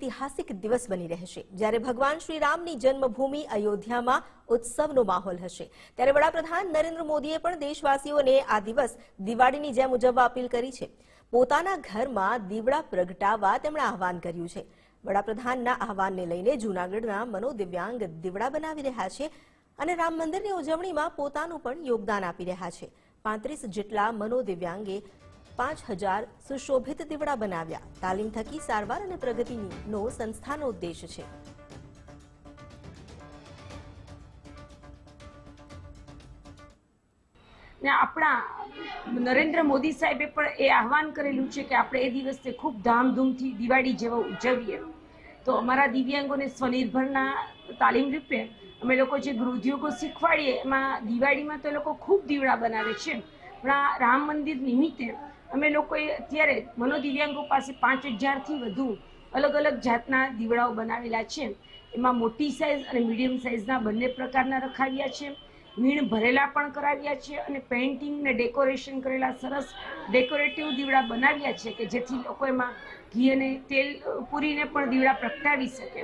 ઐતિહાસિક દિવસ બની રહેશે. જ્યારે ભગવાન શ્રી જન્મભૂમિ અયોધ્યામાં ઉત્સવનો માહોલ હશે. ત્યારે વડાપ્રધાન નરેન્દ્ર મોદીએ પણ દેશવાસીઓને આ દિવસ દિવાળીની જેમ ઉજવવા અપીલ કરી છે. પોતાના ઘરમાં દીવડા પ્રગટાવવા તેમણે આહવાન કર્યું છે. વડાપ્રધાનના આહવાનને લઈને જૂનાગઢના મનોદિવ્યાંગ દીવડા બનાવી રહ્યા છે અને રામ મંદિરની ઉજવણીમાં પોતાનું પણ યોગદાન આપી રહ્યા છે. પાંત્રીસ જેટલા મનોદિવ્યાંગે પાંચ હજાર સુશોભિત દીવડા બનાવ્યા. તાલીમ થકી સારવાર અને પ્રગતિનો સંસ્થાનો ઉદ્દેશ છે. ને આપણા નરેન્દ્ર મોદી સાહેબે પણ એ આહવાન કરેલું છે કે આપણે એ દિવસે ખૂબ ધામધૂમથી દિવાળી જેવો ઉજવીએ. તો અમારા દિવ્યાંગોને સ્વનિર્ભરના તાલીમ રૂપે અમે લોકો જે ગૃહદ્યોગો શીખવાડીએ, એમાં દિવાળીમાં તો એ લોકો ખૂબ દીવડા બનાવે છે. પણ આ રામ મંદિર નિમિત્તે અમે લોકોએ અત્યારે મનોદિવ્યાંગો પાસે પાંચ હજારથી વધુ અલગ અલગ જાતના દીવડાઓ બનાવેલા છે. એમાં મોટી સાઇઝ અને મીડિયમ સાઇઝના બંને પ્રકારના રખાવ્યા છે. મીણ ભરેલા પણ કરાવ્યા છે અને પેઇન્ટિંગ ને ડેકોરેશન કરેલા સરસ ડેકોરેટિવ દીવડા બનાવ્યા છે કે જેથી લોકો એમાં ઘી અને તેલ પૂરીને પણ દીવડા પ્રગટાવી શકે.